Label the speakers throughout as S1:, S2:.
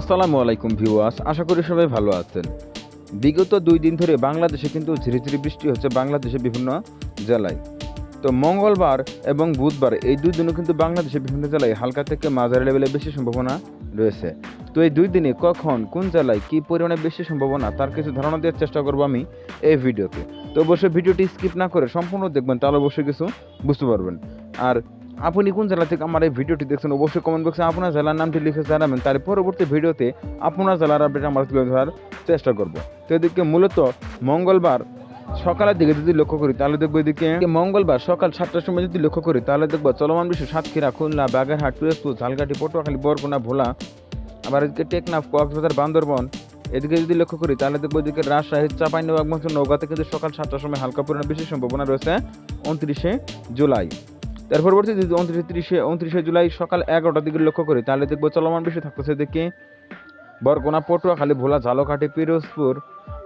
S1: আসসালামু আলাইকুম ভিউয়ার্স, আশা করি সবাই ভালো আছেন। বিগত দুই দিন ধরে বাংলাদেশে কিন্তু ঝিরিঝিরি বৃষ্টি হচ্ছে বাংলাদেশের বিভিন্ন জেলায়। তো মঙ্গলবার এবং বুধবার এই দুই দিনও কিন্তু বাংলাদেশের বিভিন্ন জেলায় হালকা থেকে মাঝারি লেভেলে বেশি সম্ভাবনা রয়েছে। তো এই দুই দিনে কখন, কোন জেলায় কী পরিমাণে বেশি সম্ভাবনা, তার কিছু ধারণা দেওয়ার চেষ্টা করব আমি এই ভিডিওতে। তো অবশ্যই ভিডিওটি স্কিপ না করে সম্পূর্ণ দেখবেন, তাহলে অবশ্যই কিছু বুঝতে পারবেন। আর আপনি কোন জেলা থেকে আমার এই ভিডিওটি দেখছেন, অবশ্যই কমেন্ট বক্সে আপনার জেলার নামটি লিখে জানাবেন। তার পরবর্তী ভিডিওতে আপনার জেলার আপডেট আমরা তুলে ধরার চেষ্টা করব। তো এদিকে মূলত মঙ্গলবার সকালের দিকে যদি লক্ষ্য করি, তাহলে দেখব এদিকে মঙ্গলবার সকাল সাতটার সময় যদি লক্ষ্য করি, তাহলে দেখব চলমান বিশ্ব সাতক্ষীরা, খুলনা, বাগেরহাট পিরোজপুর ঝালকাঠি, পটুয়াখালী, বরগুনা, ভোলা, আবার এদিকে টেকনাফ, কক্সবাজার, বান্দরবন, এদিকে যদি লক্ষ্য করি, তাহলে দেখব এদিকে রাজশাহী, চাপাইনবাবগঞ্জ নৌগাতে কিন্তু সকাল সাতটার সময় হালকা পরিমাণ বেশি সম্ভাবনা রয়েছে, উনত্রিশে জুলাই। তার পরবর্তী যদি উনত্রিশে তিরিশে উনত্রিশে জুলাই সকাল এগারোটার দিকে লক্ষ্য করি, তাহলে দেখব চলমান বেশি থাকতেছে এদিকে বরগোনা পটুয়াখালী ভোলা, ঝালকাঠি, পিরোজপুর,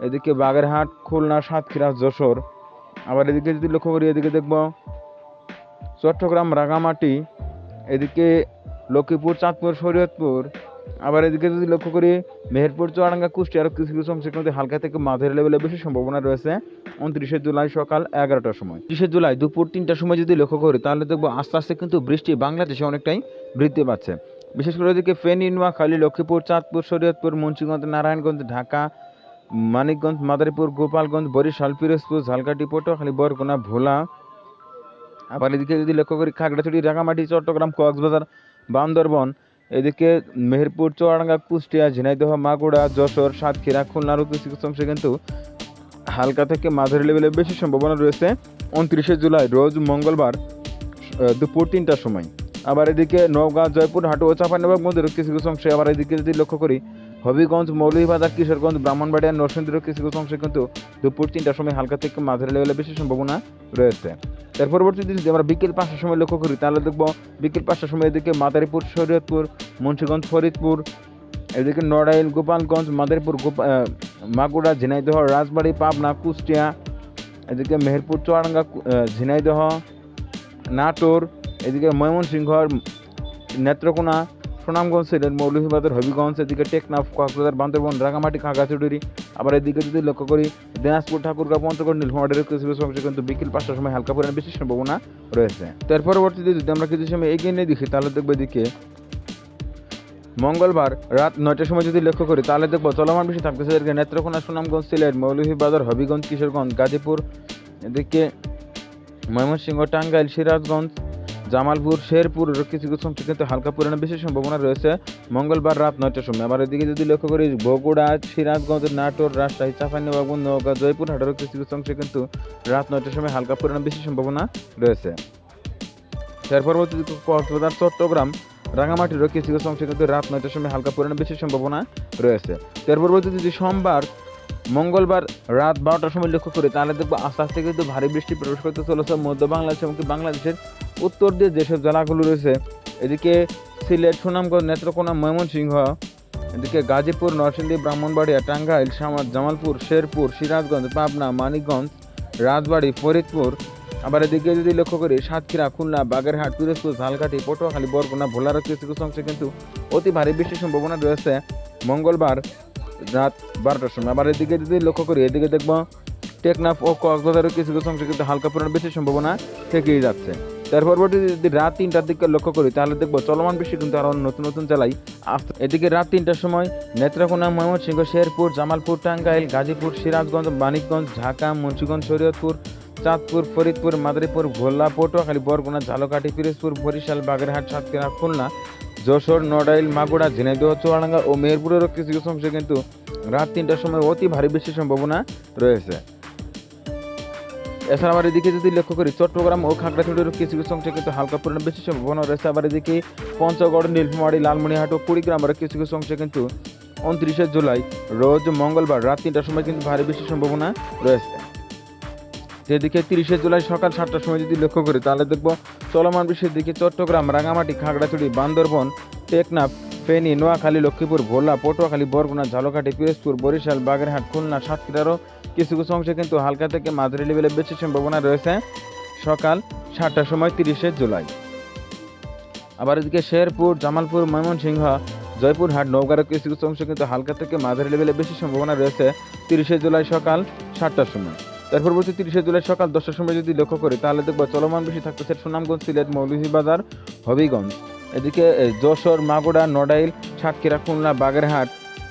S1: এদিকে বাগেরহাট, খুলনা, সাতক্ষীরা, যশোর। আবার এদিকে যদি লক্ষ্য করি, এদিকে দেখব চট্টগ্রাম, রাঙামাটি, এদিকে লক্ষ্মীপুর, চাঁদপুর, শরীয়তপুর আবার এদিকে যদি লক্ষ্য করি, মেহেরপুর, চুয়াডাঙ্গা কুষ্টিয়ার কিছু কিছু অংশের মধ্যে হালকা থেকে মাঝারি লেভেলে বেশি সম্ভাবনা রয়েছে। উনত্রিশে জুলাই সকাল এগারোটার সময়। ত্রিশে জুলাই দুপুর তিনটার সময় যদি লক্ষ্য করি, তাহলে দেখব আস্তে আস্তে কিন্তু বৃষ্টি বাংলাদেশে অনেকটাই বৃদ্ধি পাচ্ছে। বিশেষ করে এদিকে ফেনী, নোয়াখালী, লক্ষ্মীপুর, চাঁদপুর, শরীয়তপুর, মুন্সিগঞ্জ, নারায়ণগঞ্জ, ঢাকা, মানিকগঞ্জ, মাদারীপুর, গোপালগঞ্জ, বরিশাল, পিরোজপুর, ঝালকাঠি, পটুয়াখালী, বরগুনা, ভোলা। আবার এদিকে যদি লক্ষ্য করি, খাগড়াছড়ি রাঙামাটি চট্টগ্রাম, কক্সবাজার, বান্দরবন এদিকে মেহেরপুর, চুয়াডাঙ্গা, কুষ্টিয়া, ঝিনাইদহ মাগুড়া যশোর, সাতক্ষীরা খুলনারও কিছু কিছু অংশে কিন্তু হালকা থেকে মাঝারি লেভেলে বেশি সম্ভাবনা রয়েছে। উনত্রিশে জুলাই, রোজ মঙ্গলবার দুপুর তিনটার সময়। আবার এদিকে নওগাঁ জয়পুর হাটু ও চাঁপাইনবাবগঞ্জেরও কিছু কিছু অংশে আবার এদিকে যদি লক্ষ্য করি হবিগঞ্জ মৌলভীবাজার কিশোরগঞ্জ ব্রাহ্মণবাড়িয়া নরসিংদীরও কিছু কিছু অংশে কিন্তু দুপুর তিনটার সময় হালকা থেকে মাঝারি লেভেলে বেশি সম্ভাবনা রয়েছে। তার পরবর্তীতে যদি আমরা বিকেল পাঁচটার সময় লক্ষ্য করি, তাহলে দেখব বিকেল পাঁচটার সময় এদিকে মাদারীপুর, শরীয়তপুর, মুন্সীগঞ্জ, ফরিদপুর, এদিকে নড়াইল, গোপালগঞ্জ, মাদারীপুর মাগুরা, ঝিনাইদহ, রাজবাড়ী, পাবনা, কুষ্টিয়া, এদিকে মেহেরপুর, চুয়াডাঙ্গা ঝিনাইদহ, নাটোর, এদিকে ময়মনসিংহ, নেত্রকোনা সুনামগঞ্জ সিলেট, মৌলভীবাজার, হবিগঞ্জ, এদিকে টেকনাফ, কক্সবাজার, বান্দরবন, রাঙামাটি খাগড়াছড়ি আবার এদিকে যদি লক্ষ্য করি, দিনাজপুর, ঠাকুরগাঁও, পঞ্চগড় নীলফামারীর কিছু কিছু কিন্তু বিকেল পাঁচটার সময় হালকা পরিমাণ বেশি সম্ভাবনা রয়েছে। তার পরবর্তীতে যদি আমরা কিছু সময় এগিয়ে নিয়ে দেখি, তাহলে দেখব এদিকে মঙ্গলবার রাত নয়টার সময় যদি লক্ষ্য করি, তাহলে দেখব চলমান বেশি থাকতেছে এদিকে নেত্রকোনা, সুনামগঞ্জ, সিলেট, মৌলভীবাজার, হবিগঞ্জ, কিশোরগঞ্জ, গাজীপুর, এদিকে ময়মনসিংহ, টাঙ্গাইল, সিরাজগঞ্জ জামালপুর, শেরপুর, কিছু কিছু অংশে কিন্তু হালকা পরিমাণে বেশি সম্ভাবনা রয়েছে। মঙ্গলবার রাত নয়টার সময়। আবার এদিকে যদি লক্ষ্য করি, বগুড়া, সিরাজগঞ্জ, নাটোর, রাজশাহী, চাঁপাইনবাবগঞ্জ নৌকা জয়পুর, হাটেরও কিছু কিছু অংশে কিন্তু রাত নয়টার সময় হালকা পরিমাণে বেশি সম্ভাবনা রয়েছে। তার পরবর্তীতে কক্সবাজার, চট্টগ্রাম, রাঙামাটিরও কিছু কিছু অংশে কিন্তু রাত নয়টার সময় হালকা পরিমাণে বেশি সম্ভাবনা রয়েছে। তার পরবর্তীতে যদি সোমবার, মঙ্গলবার রাত বারোটার সময় লক্ষ্য করি, তাহলে দেখব আস্তে আস্তে কিন্তু ভারী বৃষ্টি প্রবেশ করতে চলেছে মধ্য বাংলাদেশ এবং বাংলাদেশের উত্তর দিয়ে যেসব জেলাগুলো রয়েছে, এদিকে সিলেট, সুনামগঞ্জ, নেত্রকোনা, ময়মনসিংহ, এদিকে গাজীপুর, নরসিংদী, ব্রাহ্মণবাড়িয়া, টাঙ্গাইল, সামাদ, জামালপুর, শেরপুর, সিরাজগঞ্জ, পাবনা, মানিকগঞ্জ, রাজবাড়ি, ফরিদপুর। আবার এদিকে যদি লক্ষ্য করি, সাতক্ষীরা, খুলনা, বাগেরহাট, পিরোজপুর, ঝালকাঠি, পটুয়াখালী, বরগুনা ভোলার কিছু কিছু অংশে কিন্তু অতি ভারী বৃষ্টির সম্ভাবনা রয়েছে। মঙ্গলবার রাত বারোটার সময়। আবার এদিকে যদি লক্ষ্য করি, এদিকে দেখব টেকনাফ ও কক্সবাজারের কিছু কিছু অংশে কিন্তু হালকা পরিমাণ বেশি সম্ভাবনা থেকেই যাচ্ছে। তার পরবর্তী যদি রাত তিনটার দিকে লক্ষ্য করি, তাহলে দেখব চলমান বৃষ্টি কিন্তু আরও নতুন নতুন জেলায় আসতে এদিকে রাত তিনটার সময় নেত্রাকোনা, ময়মনসিংহ, শেরপুর, জামালপুর, টাঙ্গাইল, গাজীপুর, সিরাজগঞ্জ, মানিকগঞ্জ, ঢাকা, মুন্সিগঞ্জ, শরীয়তপুর, চাঁদপুর, ফরিদপুর, মাদারীপুর, ভোলা, পটুয়াখালী, বরগুনা, ঝালকাঠি, পিরোজপুর, বরিশাল, বাগেরহাট, সাতক্ষীরা, খুলনা, যশোর, নড়াইল মাগুড়া ঝিনাইদহ, চুয়াডাঙ্গা ও মেহেরপুরেরও কিছু কিছু অংশে কিন্তু রাত তিনটার সময় অতি ভারী বৃষ্টির সম্ভাবনা রয়েছে। এছাড়া আবার এদিকে যদি লক্ষ্য করি, চট্টগ্রাম ও খাগড়াছড়ির কিছু কিছু অংশে কিন্তু হালকা পরিমাণ বেশি সম্ভাবনা রয়েছে। আবার এদিকে পঞ্চগড়, নীলফামারী, লালমনিরহাট ও কুড়িগ্রামের কিছু কিছু অংশে কিন্তু উনত্রিশে জুলাই, রোজ মঙ্গলবার রাত তিনটার সময় কিন্তু ভারী বৃষ্টির সম্ভাবনা রয়েছে। যেদিকে তিরিশে জুলাই সকাল সাতটার সময় যদি লক্ষ্য করি, তাহলে দেখব চলমান বৃষ্টির দিকে চট্টগ্রাম, রাঙামাটি, খাগড়াছড়ি, বান্দরবন, টেকনাফ, ফেনী, নোয়াখালী, লক্ষ্মীপুর, ভোলা, পটুয়াখালী, বরগুনা, ঝালকাঠি, পিরোজপুর, বরিশাল, বাগেরহাট, খুলনা সাতক্ষীরারও কিছু কিছু অংশে কিন্তু হালকা থেকে মাঝারি লেভেলে বেশি সম্ভাবনা রয়েছে সকাল সাতটার সময় তিরিশে জুলাই। আবার এদিকে শেরপুর, জামালপুর, ময়মনসিংহ, জয়পুরহাট, নওগাঁর কিছু কিছু অংশ কিন্তু হালকা থেকে মাঝারি লেভেলে বেশি সম্ভাবনা রয়েছে তিরিশে জুলাই সকাল সাতটার সময়। তার পরবর্তী তিরিশে জুলাই সকাল দশটার সময় যদি লক্ষ্য করি, তাহলে দেখব চলমান বেশি থাকতেছে সুনামগঞ্জ, সিলেট, মৌলভীবাজার, হবিগঞ্জ। এদিকে যশোর মাগুড়া নড়াইল, সাতক্ষীরা, খুলনা, বাগেরহাট।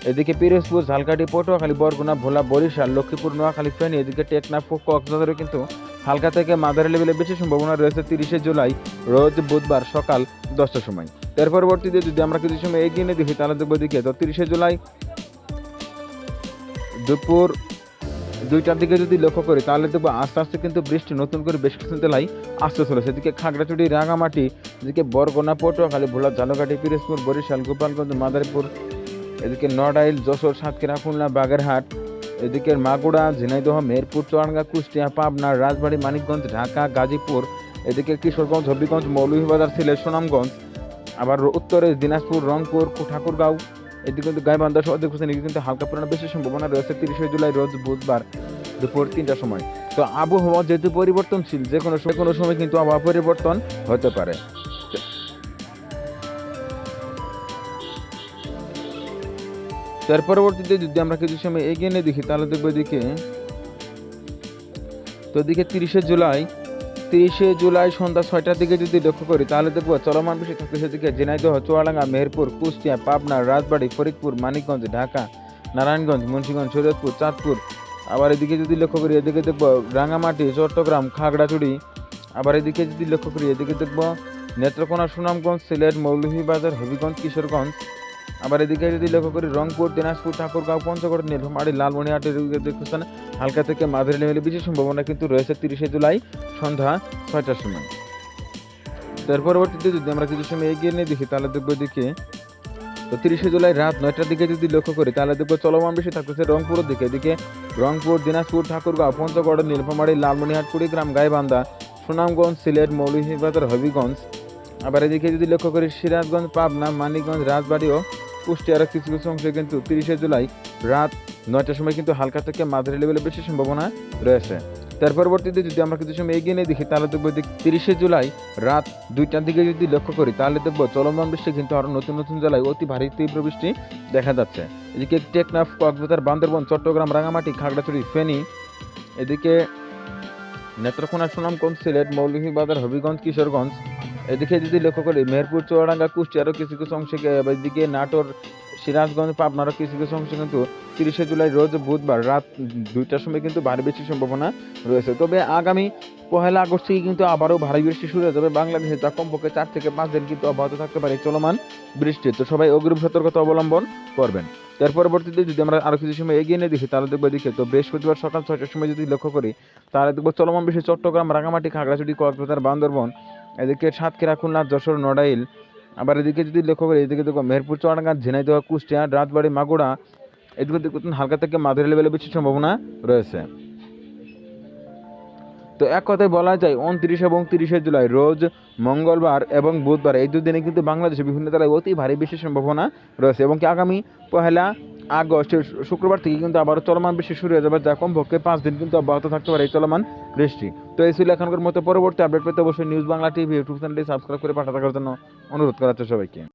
S1: এদিকে পিরোজপুর, ঝালকাঠি, পটুয়াখালী, বরগুনা, ভোলা, বরিশাল, লক্ষ্মীপুর, নোয়াখালী, ফেনী। এদিকে টেকনাফ কক্সবাজারে কিন্তু হালকা থেকে মাঝারি লেভেলে বেশি সম্ভাবনা রয়েছে তিরিশে জুলাই, রোজ বুধবার সকাল দশটার সময়। এর পরবর্তীতে যদি আমরা কিছু সময় এগিয়ে নিয়ে দেখি, তাহলে দেখব দিকে তো তিরিশে জুলাই দুপুর দুইটার দিকে যদি লক্ষ্য করি, তাহলে দেখব আস্তে আস্তে কিন্তু বৃষ্টি নতুন করে বেশ কিছু জেলায় আসতে চলেছে। এদিকে খাগড়াছড়ি, রাঙামাটি, এদিকে বরগোনা, পটুয়াখালী, ভোলা ঝালকাঠি পিরোজপুর, বরিশাল, গোপালগঞ্জ, মাদারীপুর, এদিকে নড়াইল, যশোর, সাতক্ষীরা, খুলনা, বাগেরহাট, এদিকে মাগুড়া ঝিনাইদহ মেহেরপুর চুয়াডাঙ্গা, কুষ্টিয়া, পাবনা, রাজবাড়ী, মানিকগঞ্জ, ঢাকা, গাজীপুর, এদিকে কিশোরগঞ্জ, হবিগঞ্জ, মৌলভীবাজার, সিলেট, সুনামগঞ্জ, আবার উত্তরে দিনাজপুর, রংপুর ঠাকুরগাঁও এদিকে কিন্তু গাইবান্ধা দেখছেন এদিকে কিন্তু হালকা পরিমাণে বেশি সম্ভাবনা রয়েছে তিরিশে জুলাই রোজ বুধবার দুপুর তিনটার সময়। তো আবহাওয়া যেহেতু পরিবর্তনশীল, যে কোনো সময় কোনো সময় কিন্তু আবহাওয়া পরিবর্তন হতে পারে। তার পরবর্তীতে যদি আমরা কিছু সময় এগিয়ে নিয়ে দেখি, তাহলে দেখব এদিকে তো এদিকে তিরিশে জুলাই তিরিশে জুলাই সন্ধ্যা ছয়টার দিকে যদি লক্ষ্য করি, তাহলে দেখব চলমান বেশি থাকতে সেদিকে ঝিনাইদহ, চুয়াডাঙ্গা, মেহেরপুর, কুষ্টিয়া, পাবনা, রাজবাড়ী, ফরিদপুর, মানিকগঞ্জ, ঢাকা, নারায়ণগঞ্জ, মুন্সিগঞ্জ শরীয়তপুর চাঁদপুর। আবার এদিকে যদি লক্ষ্য করি, এদিকে দেখব রাঙামাটি চট্টগ্রাম, খাগড়াছড়ি। আবার এদিকে যদি লক্ষ্য করি, এদিকে দেখব নেত্রকোনা, সুনামগঞ্জ, সিলেট, মৌলভীবাজার, হবিগঞ্জ, কিশোরগঞ্জ। আবার এদিকে যদি লক্ষ্য করি, রংপুর, দিনাজপুর, ঠাকুরগাঁও, পঞ্চগড় নীলফামারী লালমনিরহাটের এদিকে দেখতেছেন হালকা থেকে মাঝারি লেভেলে বেশি সম্ভাবনা কিন্তু রয়েছে তিরিশে জুলাই সন্ধ্যা ছয়টার সময়। তার পরবর্তীতে যদি আমরা কিছু সময় এগিয়ে নিয়ে দেখি, তাহলে দেখব দিকে তো তিরিশে জুলাই রাত নয়টার দিকে যদি লক্ষ্য করি, তাহলে দেখব চলমান বেশি থাকতেছে রংপুরের দিকে। এদিকে রংপুর, দিনাজপুর, ঠাকুরগাঁও, পঞ্চগড় নীলফামারী লালমনিরহাট কুড়িগ্রাম, গাইবান্ধা, সুনামগঞ্জ, সিলেট, মৌলভীবাজার, হবিগঞ্জ। আবার এদিকে যদি লক্ষ্য করি, সিরাজগঞ্জ, পাবনা, মানিকগঞ্জ রাজবাড়ী ও কুষ্টিয়ার কিছু কিছু অংশে কিন্তু তিরিশে জুলাই রাত নয়টার সময় কিন্তু হালকা থেকে মাঝারি লেভেলে বেশি সম্ভাবনা রয়েছে। তার পরবর্তীতে যদি আমরা কিছু সময় এগিয়ে নিয়ে দেখি, তাহলে দেখব তিরিশে জুলাই রাত দুইটার দিকে যদি লক্ষ্য করি, তাহলে দেখব চলমান বৃষ্টি কিন্তু আরও নতুন নতুন জেলায় অতি ভারী তীব্র বৃষ্টি দেখা যাচ্ছে। এদিকে টেকনাফ, কক্সবাজার, বান্দরবন, চট্টগ্রাম রাঙামাটি খাগড়াছড়ি, ফেনী, এদিকে নেত্রকোনা, সুনামগঞ্জ, সিলেট, মৌলভীবাজার, হবিগঞ্জ, কিশোরগঞ্জ এদিকে যদি লক্ষ্য করি, মেহেরপুর, চুয়াডাঙ্গা কুষ্টিয়ারও কিছু কিছু অংশে গে- এদিকে নাটোর, সিরাজগঞ্জ পাবনারও কিছু কিছু অংশে কিন্তু তিরিশে জুলাই রোজ বুধবার রাত দুইটার সময় কিন্তু ভারী বৃষ্টির সম্ভাবনা রয়েছে। তবে আগামী পহেলা আগস্ট থেকে কিন্তু আবারও ভারী বৃষ্টি শুরু হয়ে যাবে। বাংলাদেশে যা কমপক্ষে চার থেকে পাঁচ দিন কিন্তু অব্যাহত থাকতে পারে চলমান বৃষ্টি। তো সবাই অগ্রিম সতর্কতা অবলম্বন করবেন। এর পরবর্তীতে যদি আমরা আরও কিছু সময় এগিয়ে নিয়ে দেখি, তাহলে দেখব এদিকে তো বৃহস্পতিবার সকাল ছয়টার সময় যদি লক্ষ্য করি, তাহলে দেখব চলমান বৃষ্টি চট্টগ্রাম, রাঙামাটি, খাগড়াছড়ি, কক্সবাজার, বান্দরবন এদিকে সাতক্ষীরা, খুলনা, যশোর, নড়াইল। আবার এদিকে যদি লক্ষ্য করি, এদিকে দেখো মেহেরপুর, চুয়াডাঙ্গা, ঝিনাইদহ, কুষ্টিয়া, রাজবাড়ী মাগুড়া এদিকে দেখুন হালকা থেকে মাঝারি লেভেলে বেশি সম্ভাবনা রয়েছে। তো এক কথায় বলা যায়, উনত্রিশ এবং তিরিশে জুলাই, রোজ মঙ্গলবার এবং বুধবার, এই দুদিনে কিন্তু বাংলাদেশে বিভিন্ন জেলায় অতি ভারী বৃষ্টির সম্ভাবনা রয়েছে এবং কি আগামী পহেলা আগস্ট শুক্রবার থেকে কিন্তু আবারও চলমান বৃষ্টি শুরু হয়ে যাবে, যা কমপক্ষে পাঁচ দিন কিন্তু অব্যাহত থাকতে পারে এই চলমান বৃষ্টি। তো এই ছিল এখনকার মতো পরবর্তী আপডেট পেতে অবশ্যই নিউজ বাংলা টিভি ইউটিউব চ্যানেলটি সাবস্ক্রাইব করে পাঠা থাকার জন্য অনুরোধ করা হচ্ছে সবাইকে।